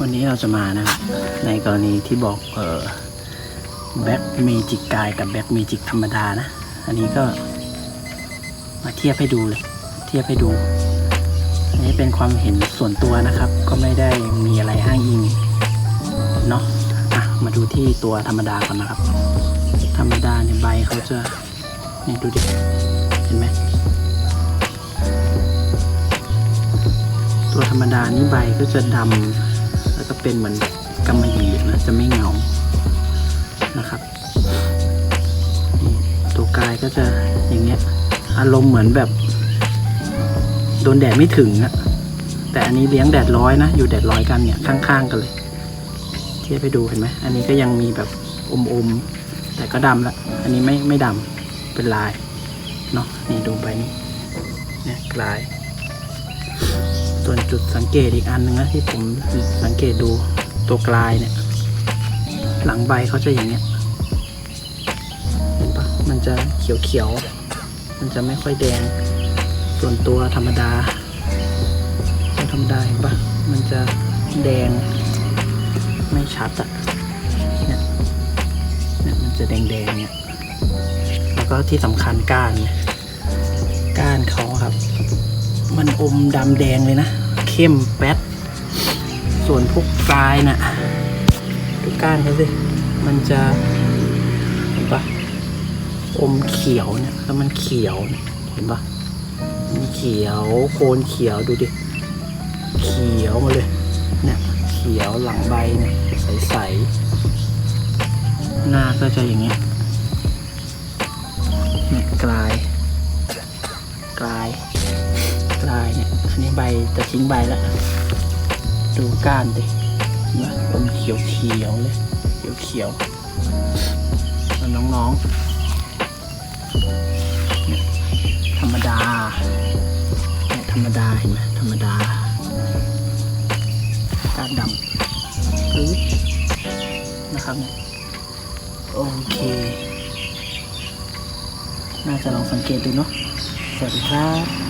วันนี้เราจะมานะครับ ในกรณีที่บอกเออแบ็กเมจิกกายกับแบ็กเมจิกธรรมดานะ อันนี้ก็มาเทียบให้ดูเลย เทียบให้ดู อันนี้เป็นความเห็นส่วนตัวนะครับ ก็ไม่ได้มีอะไรอ้างอิงเนาะอะมาดูที่ตัวธรรมดาก่อนนะครับ ธรรมดาเนี่ยใบเขาจะนี่ดูดิเห็นไหมตัวธรรมดานี่ใบก็จะดำ ก็เป็นเหมือนกำมะหยี่นะจะไม่เงานะครับตัวกายก็จะอย่างเงี้ยอารมณ์เหมือนแบบ โดนแดดไม่ถึงอะแต่อันนี้เลี้ยงแดดร้อยนะ อยู่แดดร้อยกันเนี่ยข้างๆกันเลย เทียบไปดูเห็นไหมอันนี้ก็ยังมีแบบอมๆแต่ก็ดำละอันนี้ไม่ไม่ดำเป็นลายเนาะนี่ดูใบนี้เนี่ยลาย ส่วนจุดสังเกตอีกอันหนึงนะที่ผมสังเกตดูตัวกลายเนี่ย หลังใบเขาจะอย่างเงี้ยเห็นปะมันจะเขียวๆ มันจะไม่ค่อยแดง ส่วนตัวธรรมดาตัวธรรมดาเห็นปะมันจะแดงไม่ชัดอะเนี่ยเนี่ยมันจะแดงแดงๆเนี่ยแล้วก็ที่สำคัญก้านเนี่ยก้านเขาครับ มันอมดำแดงเลยนะ เข้มแป๊ด ส่วนพวกปลายน่ะดูก้านเขาสิ มันจะเห็นปะอมเขียวเนี่ยแล้วมันเขียวเนี่ยเห็นปะมันเขียวโคนเขียวดูดิ เขียวมาเลย เนี่ย เขียวหลังใบเนี่ยใสๆ หน้าก็จะอย่างเงี้ยเนี่ยกลาย กลาย ลายเนี่ย อันนี้ใบจะทิ้งใบแล้ว ดูก้านดิเห็นะเป็นเขียวเขียวเลยเขียวเขียวๆแล้วน้องๆ ธรรมดาเนี่ยธรรมดาเห็นไหมธรรมดาก้านดำปึ๊บนะครับเนี่ยโอเค น่าจะลองสังเกตดูเนาะสวัสดีครับ